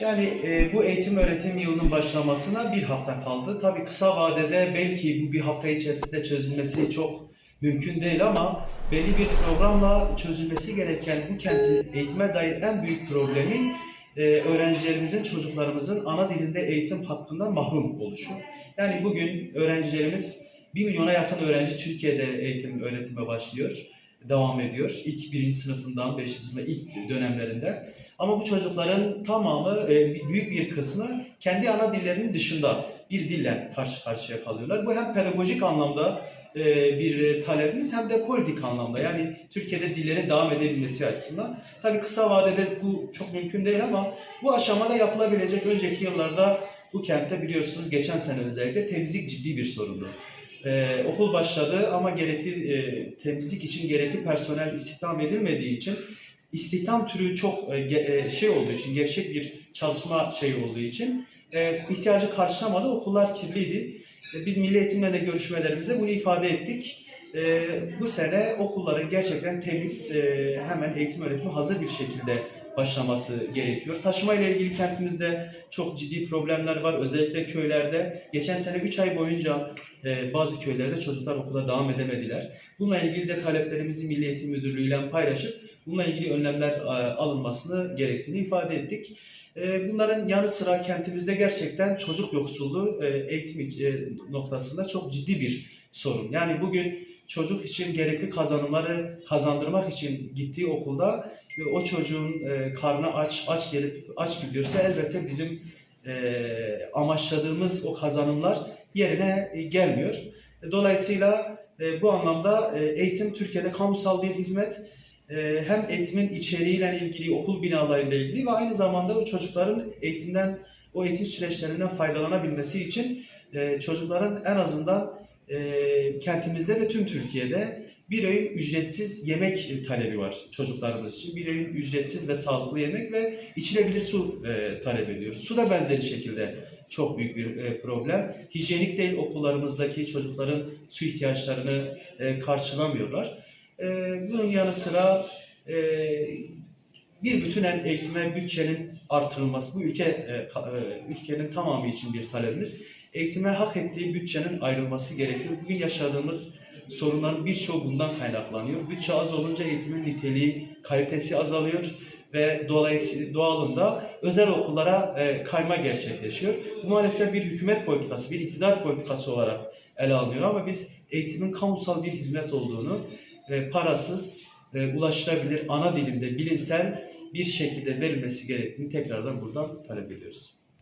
Yani e, bu eğitim öğretim yılının başlamasına bir hafta kaldı. Tabii kısa vadede belki bu bir hafta içerisinde çözülmesi çok mümkün değil ama belli bir programla çözülmesi gereken bu kentin eğitime dair en büyük problemi e, öğrencilerimizin, çocuklarımızın ana dilinde eğitim hakkından mahrum oluşu. Yani bugün öğrencilerimiz 1 milyona yakın öğrenci Türkiye'de eğitim öğretime başlıyor, devam ediyor. İlk birinci sınıfından beşinci sınıfa ilk dönemlerinde. Ama bu çocukların tamamı, e, büyük bir kısmı kendi ana dillerinin dışında bir dille karşı karşıya kalıyorlar. Bu hem pedagojik anlamda e, bir talebimiz hem de politik anlamda. Yani Türkiye'de dillerin devam edebilmesi açısından. Tabii kısa vadede bu çok mümkün değil ama bu aşamada yapılabilecek önceki yıllarda bu kentte biliyorsunuz geçen sene özellikle temizlik ciddi bir sorundu. Ee, okul başladı ama gerekli e, temizlik için gerekli personel istihdam edilmediği için istihdam türü çok e, e, şey olduğu için gevşek bir çalışma şey olduğu için e, ihtiyacı karşılamadı. Okullar kirliydi. E, Biz Milli Eğitim'le de görüşmelerimizde bunu ifade ettik. E, bu sene okulların gerçekten temiz, e, hemen eğitim öğretimi hazır bir şekilde başlaması gerekiyor. Taşıma ile ilgili kentimizde çok ciddi problemler var. Özellikle köylerde. Geçen sene 3 ay boyunca e, bazı köylerde çocuklar okula devam edemediler. Bununla ilgili de taleplerimizi Milli Eğitim Müdürlüğü ile paylaşıp bununla ilgili önlemler alınmasını gerektiğini ifade ettik. E, Bunların yanı sıra kentimizde gerçekten çocuk yoksulluğu e, eğitim noktasında çok ciddi bir sorun. Yani bugün çocuk için gerekli kazanımları kazandırmak için gittiği okulda e, o çocuğun e, karnı aç, aç gelip aç gidiyorsa elbette bizim e, amaçladığımız o kazanımlar yerine gelmiyor. Dolayısıyla bu anlamda eğitim Türkiye'de kamusal bir hizmet. Hem eğitimin içeriğiyle ilgili, okul binalarıyla ilgili ve aynı zamanda o çocukların eğitimden, o eğitim süreçlerinden faydalanabilmesi için çocukların en azından e, kentimizde ve tüm Türkiye'de bir öğün ücretsiz yemek talebi var çocuklarımız için. Bir öğün ücretsiz ve sağlıklı yemek ve içilebilir su e, talep ediyoruz. Su da benzeri şekilde çok büyük bir e, problem. Hijyenik değil okullarımızdaki çocukların su ihtiyaçlarını e, karşılamıyorlar. E, bunun yanı sıra e, bir bütünen eğitime bütçenin artırılması bu ülke e, e, ülkenin tamamı için bir talebimiz. Eğitime hak ettiği bütçenin ayrılması gerekiyor. Bugün yaşadığımız sorunların birçoğu bundan kaynaklanıyor. Bütçe az olunca eğitimin niteliği, kalitesi azalıyor ve dolayısıyla doğalında özel okullara e, kayma gerçekleşiyor. Bu maalesef bir hükümet politikası, bir iktidar politikası olarak ele alınıyor ama biz eğitimin kamusal bir hizmet olduğunu, e, parasız, e, ulaşılabilir ana dilinde bilimsel bir şekilde verilmesi gerektiğini tekrardan buradan talep ediyoruz.